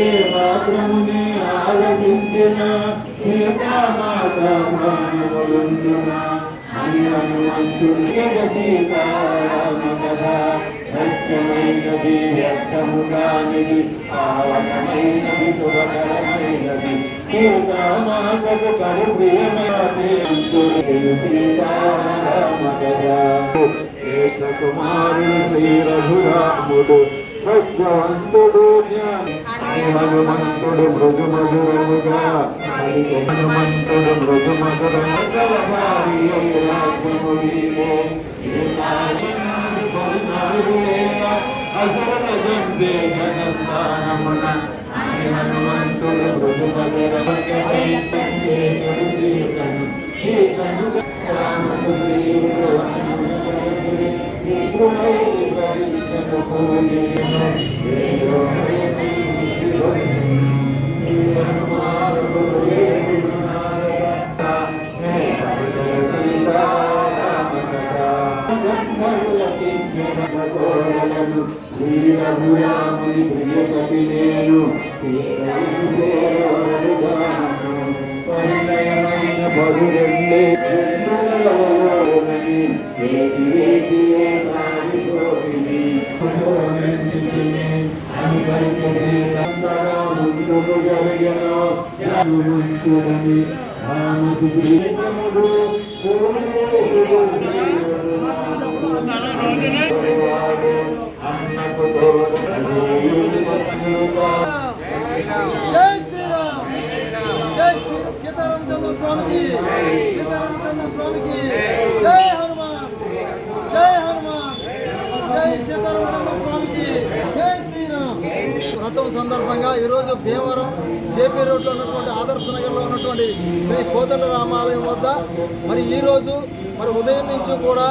ఏ మాత్రమునే ఆలసించిన సీతామాత ప్రాణములుండునా అని హనుమంతుడు సీతారామ కథ సత్యమైనది వ్యర్థము కానిది పావనమైనది శుభకరమైనది సీతామాతకు కడు ప్రియమైన సీతారామ జ్యేష్ఠ కుమారుడు శ్రీ రఘురాముడు సత్యవంతుడు హనుమంతుడు మృదు మధురముగా హనుమంతుడు మృదు మధురముగా అసుర జంబే జగస్థానమున హనుమంతుడు మృదు మధురముగా సీతను సీతను రామ సుగ్రీవుడు వీరమురాముని ప్రియసతి నేను పరిణయమైన సాగిపోతుంది ముందుకు స్వామికి. సీతారామచంద్ర స్వామికి. జై హనుమాన్. జై హనుమాన్. జై సీతారామచంద్ర స్వామికి. జై శ్రీరామ్. వ్రతం సందర్భంగా ఈరోజు భీమవరం జేపీ రోడ్లో ఉన్నటువంటి ఆదర్శ నగర్లో ఉన్నటువంటి శ్రీ కోదండ రామాలయం వద్ద మరి ఈరోజు మరి ఉదయం నుంచి కూడా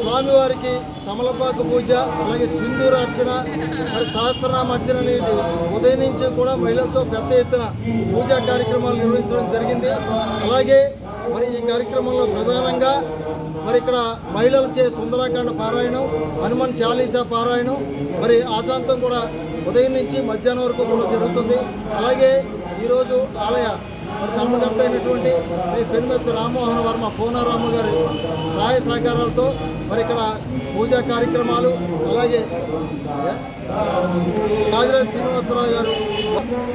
స్వామివారికి తమలపాకు పూజ అలాగే సింధూర అర్చన మరి సహస్రనామ అర్చన అనేది ఉదయం నుంచి కూడా మహిళలతో పెద్ద ఎత్తున పూజా కార్యక్రమాలు నిర్వహించడం జరిగింది. అలాగే మరి ఈ కార్యక్రమంలో ప్రధానంగా మరి ఇక్కడ మహిళలచే సుందరాకాండ పారాయణం హనుమాన్ చాలీసా పారాయణం మరి ఆశాంతం కూడా ఉదయం నుంచి మధ్యాహ్నం వరకు కూడా జరుగుతుంది. అలాగే ఈరోజు ఆలయ మరి ధర్మకర్త అయినటువంటి శ్రీ పెనుమెత్త రామ్మోహన్ వర్మ పూనారాము గారి సహాయ సహకారాలతో మరి ఇక్కడ పూజా కార్యక్రమాలు అలాగే కాదిరాజ శ్రీనివాసరావు గారు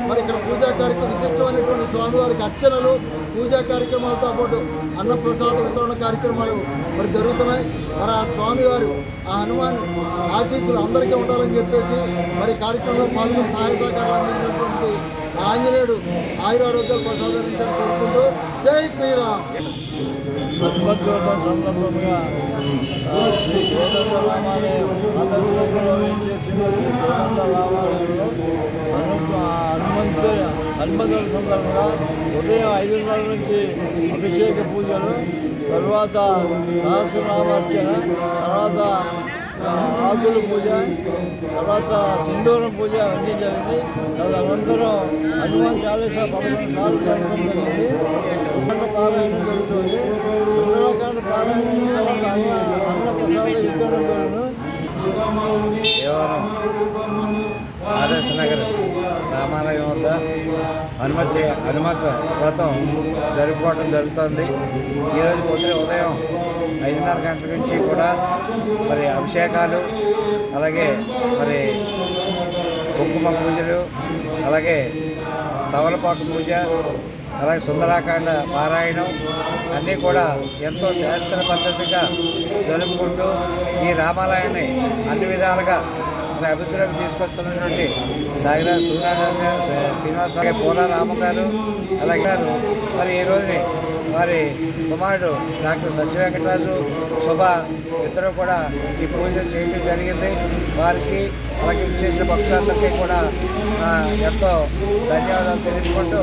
మరి ఇక్కడ పూజా కార్యక్రమం విశిష్టమైనటువంటి స్వామివారికి అర్చనలు పూజా కార్యక్రమాలతో పాటు అన్నప్రసాద వితరణ కార్యక్రమాలు మరి జరుగుతున్నాయి. మరి ఆ స్వామివారు ఆ హనుమాన్ ఆశీస్సులు అందరికీ ఉండాలని చెప్పేసి మరి కార్యక్రమంలో పాల్గొని సహాయ సహకారాలు అందించినటువంటి ఆ ఆంజనేయుడు ఆయురారోగ్యాలు ప్రసాదించాలని కోరుకుంటూ జై శ్రీరామ్. హనుమద్రోపం సందర్భంగా ఆ, శ్రీ కోదండ రామాలయం ఆదర్శంలో వేయించేసిన శ్రీ కోదండ రామాలయంలో హను హనుమంత హనుమంతుల సందర్భంగా ఉదయం ఐదున్నర నుంచి అభిషేక పూజలు తర్వాత సహస్రనామార్చన తర్వాత ఆకుల పూజ తర్వాత సింధూరం పూజ అన్నీ జరిగింది. తదనంతరం హనుమాన్ చాలీసా పదకొండు సార్లు జరగడం జరిగింది. పారాయణం జరుగుతుంది. సుందరకాండ పారాయణం తర్వాత అన్న విత్తనం జరుగును. ఆదర్శ నగర్ రామాలయం వద్ద హనుమత్ హనుమత్ వ్రతం జరుపుకోవడం జరుగుతుంది. ఈరోజు పొద్దున ఉదయం ఐదున్నర గంటల నుంచి కూడా మరి అభిషేకాలు అలాగే మరి కుంకుమ పూజలు అలాగే తవలపాకు పూజ అలాగే సుందరాకాండ పారాయణం అన్నీ కూడా ఎంతో శాస్త్ర పద్ధతిగా జరుపుకుంటూ ఈ రామాలయాన్ని అన్ని విధాలుగా మరి అభివృద్ధిలోకి తీసుకొస్తున్నటువంటి నాగరాజు సూర్యనారాయణ శ్రీనివాస గారు పూల గారు అలాగే గారు. మరి ఈ రోజుని వారి కుమారుడు డాక్టర్ సత్యవెంకటరాజు శుభ. ఇద్దరు కూడా ఈ పూజలు చేయడం జరిగింది. వారికి అలాగే చేసిన భక్తులందరికీ కూడా ఆ, ఎంతో ధన్యవాదాలు తెలుపుకుంటూ